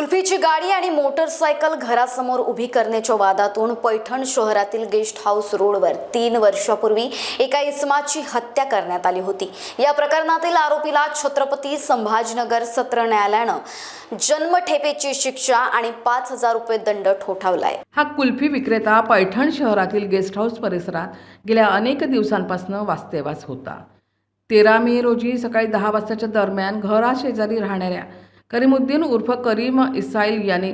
कुल्फीची गाडी आणि मोटरसायकल घरासमोर उभी करण्याच्या वादातून पैठण शहरातील गेस्ट हाऊस रोडवर तीन वर्षापूर्वी एका इसमाची हत्या करण्यात आली होती. या प्रकरणातील आरोपीला छत्रपती संभाजीनगर सत्र न्यायालयानं जन्मठेपेची शिक्षा आणि पाच हजार रुपये दंड ठोठावलाय. हा कुल्फी विक्रेता पैठण शहरातील गेस्ट हाऊस परिसरात गेल्या अनेक दिवसांपासून वास्तव्यास होता. तेरा मे रोजी सकाळी दहा वाजताच्या दरम्यान घराशेजारी राहणाऱ्या करीमुद्दीन उर्फ करीम इसाईल याने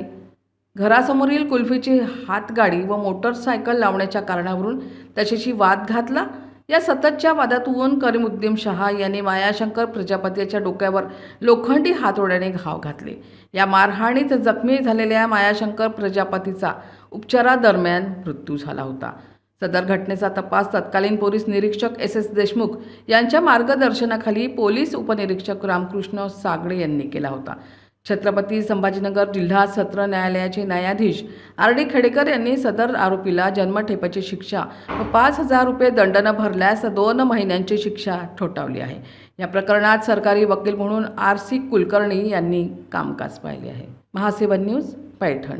घरासमोरील कुल्फीची हातगाडी व मोटरसायकल लावण्याच्या कारणावरून त्याच्याशी वाद घातला. या सततच्या वादातून करीमुद्दीन शहा यांनी मायाशंकर प्रजापतीच्या डोक्यावर लोखंडी हातोड्याने घाव घातले. या मारहाणीत जखमी झालेल्या मायाशंकर प्रजापतीचा उपचारादरम्यान मृत्यू झाला होता. सदर घटनेचा तपास तत्कालीन पोलीस निरीक्षक एस एस देशमुख यांच्या मार्गदर्शनाखाली पोलीस उपनिरीक्षक रामकृष्ण सागडे यांनी केला होता. छत्रपती संभाजीनगर जिल्हा सत्र न्यायालयाचे न्यायाधीश आर डी खेडेकर यांनी सदर आरोपीला जन्मठेपाची शिक्षा व पाच हजार रुपये दंड न भरल्यास दोन महिन्यांची शिक्षा ठोठावली आहे. या प्रकरणात सरकारी वकील म्हणून आर सी कुलकर्णी यांनी कामकाज पाहिले आहे. महासेवन news Paithan.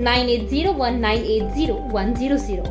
nine eight zero one nine eight zero one zero zero